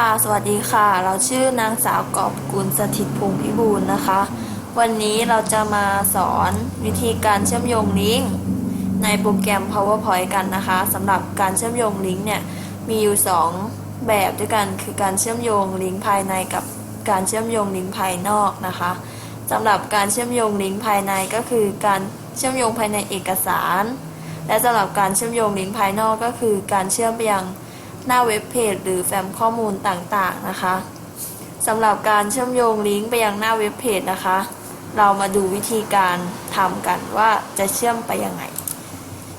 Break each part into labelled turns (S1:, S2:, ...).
S1: ค่ะ สวัสดีค่ะ เราชื่อนางสาวกอบกุลสถิตพงพิบูลนะคะ วันนี้เราจะมาสอนวิธีการเชื่อมโยงลิงก์ในโปรแกรม PowerPoint กันนะคะสำหรับการเชื่อมโยงลิงก์เนี่ยมีอยู่ 2 แบบด้วยกันคือการเชื่อมโยงลิงก์ภายในกับการเชื่อมโยงลิงก์ภายนอกนะคะสำหรับการเชื่อมโยงลิงก์ภายในก็คือการเชื่อมโยงภายในเอกสาร และสำหรับการเชื่อมโยงลิงก์ภายนอกก็คือการเชื่อมไปยัง หน้าเว็บเพจหรือแฟ้มข้อมูลต่างๆนะคะสำหรับการเชื่อมโยงลิงก์ไปยังหน้าเว็บเพจนะคะ เรามาดูวิธีการทำกันว่าจะเชื่อมไปยังไง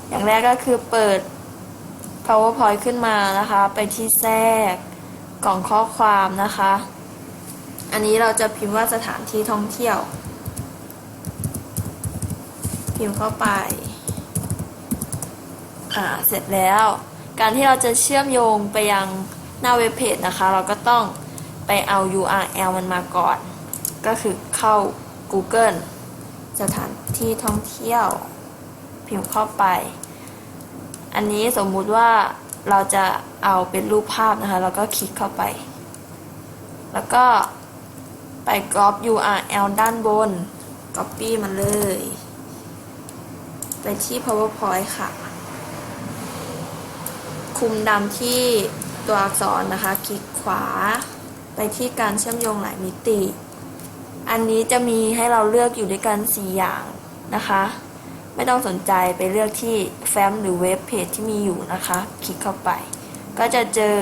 S1: อย่างแรกก็คือเปิด powerpoint ขึ้นมานะคะ ไปที่แทรกกล่องข้อความนะคะ อันนี้เราจะพิมพ์ว่าสถานที่ท่องเที่ยว พิมพ์เข้าไป อ่า เสร็จแล้ว การที่เราจะเชื่อมโยงไปยังหน้าเว็บเพจนะคะ เราก็ต้องไปเอา URL มันมาก่อน ก็คือเข้า Google สถานที่ท่องเที่ยว พิมพ์เข้าไป อันนี้สมมุติว่าเราจะเอาเป็นรูปภาพนะคะเราก็คลิกเข้าไป แล้วก็ไป copy URL ด้านบน copy มันเลย ไปที่ PowerPoint ค่ะ คุมดำที่ตัวอักษรนะคะ คลิกขวาไปที่การเชื่อมโยงหลายมิติ อันนี้จะมีให้เราเลือกอยู่ด้วยกัน 4 อย่างนะคะ ไม่ต้องสนใจไปเลือกที่แฟ้มหรือเว็บเพจที่มีอยู่นะคะ คลิกเข้าไป ก็จะเจอ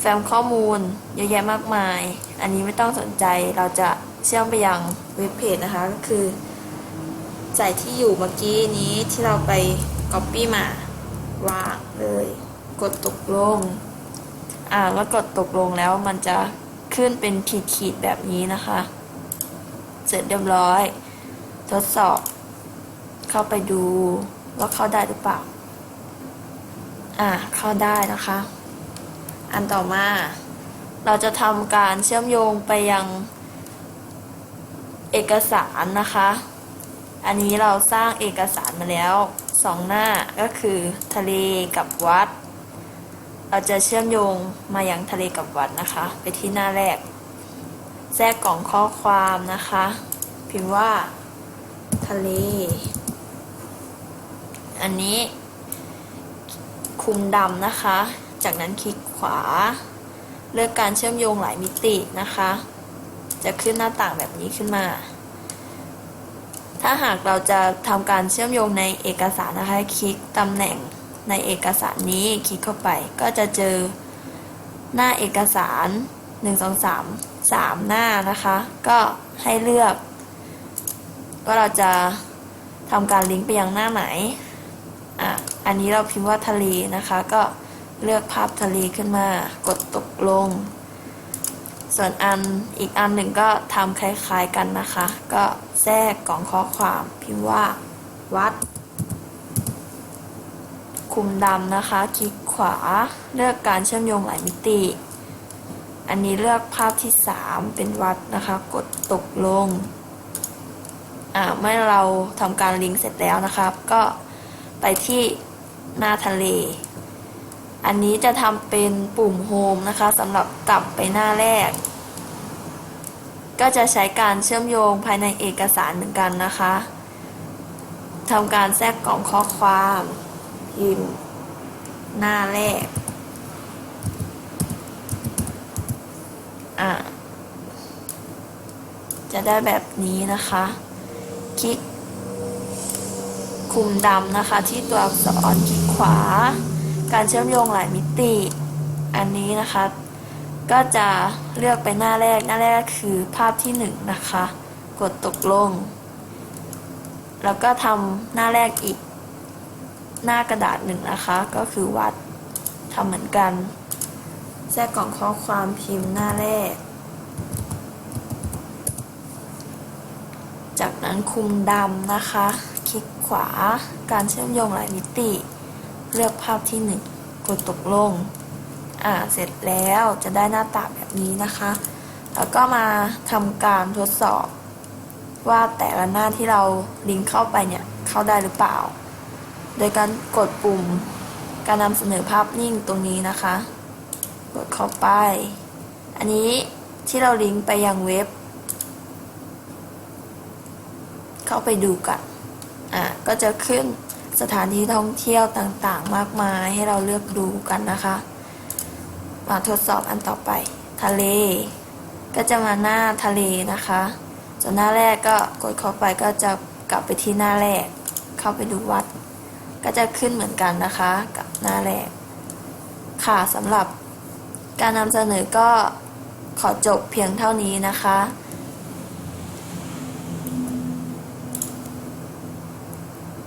S1: แฟ้มข้อมูลเยอะแยะมากมาย อันนี้ไม่ต้องสนใจเราจะเชื่อมไปยังเว็บเพจนะคะก็คือใส่ที่อยู่เมื่อกี้นี้ที่เราไป Copy มา วางเลย กดตกลง อ่าแล้วกดตกลงแล้วมันจะขึ้นเป็นขีดๆแบบนี้นะคะ เสร็จเรียบร้อย ทดสอบ เข้าไปดูว่าเข้าได้หรือเปล่า อ่าเข้าได้นะคะ อันต่อมา เราจะทำการเชื่อมโยงไปยังเอกสารนะคะ อันนี้เราสร้างเอกสารมาแล้ว สองหน้าก็คือทะเลกับวัด เราจะเชื่อมโยงมายังทะเลกับวัดนะคะ ไปที่หน้าแรก แทรกกล่องข้อความนะคะ พิมพ์ว่า ทะเล อันนี้คุมดำนะคะ จากนั้นคลิกขวา เลือกการเชื่อมโยงหลายมิตินะคะ จะขึ้นหน้าต่างแบบนี้ขึ้นมา ถ้าหากเราจะทำการเชื่อมโยงในเอกสารนะคะ คลิกตำแหน่งในเอกสารนี้คลิกเข้าไป ก็จะเจอหน้าเอกสาร 1 2 3 3 หน้านะคะ ก็ให้เลือก ว่าเราจะทำการลิงก์ไปยังหน้าไหนอะอันนี้เราพิมพ์ว่าทะเลนะคะ ก็เลือกภาพทะเลขึ้นมา กดตกลง ส่วนอันอีกอันหนึ่งก็ทำคล้ายๆกันนะคะ ก็แทรกกล่องข้อความพิมพ์ว่า วัด คุมดำนะคะ คลิกขวาเลือกการเชื่อมโยงหลายมิติ อันนี้เลือกภาพที่ 3 เป็นวัดนะคะ กดตกลงเมื่อเราทำการลิงก์เสร็จแล้วนะครับ ก็ไปที่หน้าทะเล อันนี้จะทำเป็นปุ่มโฮมนะคะสำหรับกลับไปหน้าแรก ก็จะใช้การเชื่อมโยงภายในเอกสารเหมือนกันนะคะทำการแทรกกล่องข้อความพิมพ์หน้าแรกอะจะได้แบบนี้นะคะ คลิกคุมดำนะคะที่ตัวอักษรคลิกขวา การเชื่อมโยงหลายมิติ อันนี้นะคะ ก็จะเลือกไปหน้าแรก หน้าแรกคือภาพที่หนึ่งนะคะ กดตกลง แล้วก็ทำหน้าแรกอีก หน้ากระดาษหนึ่งนะคะ ก็คือวัดทำเหมือนกัน แทรกกล่องข้อความพิมพ์หน้าแรก จากนั้นคุมดำนะคะ คลิกขวา การเชื่อมโยงหลายมิติ เลือกภาพที่หนึ่งกดตกลง อ่า เสร็จแล้วจะได้หน้าตาแบบนี้นะคะ แล้วก็มาทำการทดสอบ ว่าแต่ละหน้าที่เราลิงก์เข้าไปเนี่ย เข้าได้หรือเปล่า โดยการกดปุ่ม การนำเสนอภาพนิ่งตรงนี้นะคะกกดเข้าไป อันนี้ที่เราลิงก์ไปยังเว็บ เข้าไปดูกัน อะก็จะขึ้น สถานที่ท่องเที่ยวต่างๆ มากมายให้เราเลือกดูกันนะคะ มาทดสอบอันต่อไป ทะเล ก็จะมาหน้าทะเลนะคะ ส่วนหน้าแรกก็กดเข้าไปก็จะกลับไปที่หน้าแรก เข้าไปดูวัด ก็จะขึ้นเหมือนกันนะคะ กับหน้าแรก ค่ะสำหรับการนำเสนอก็ขอจบเพียงเท่านี้นะคะ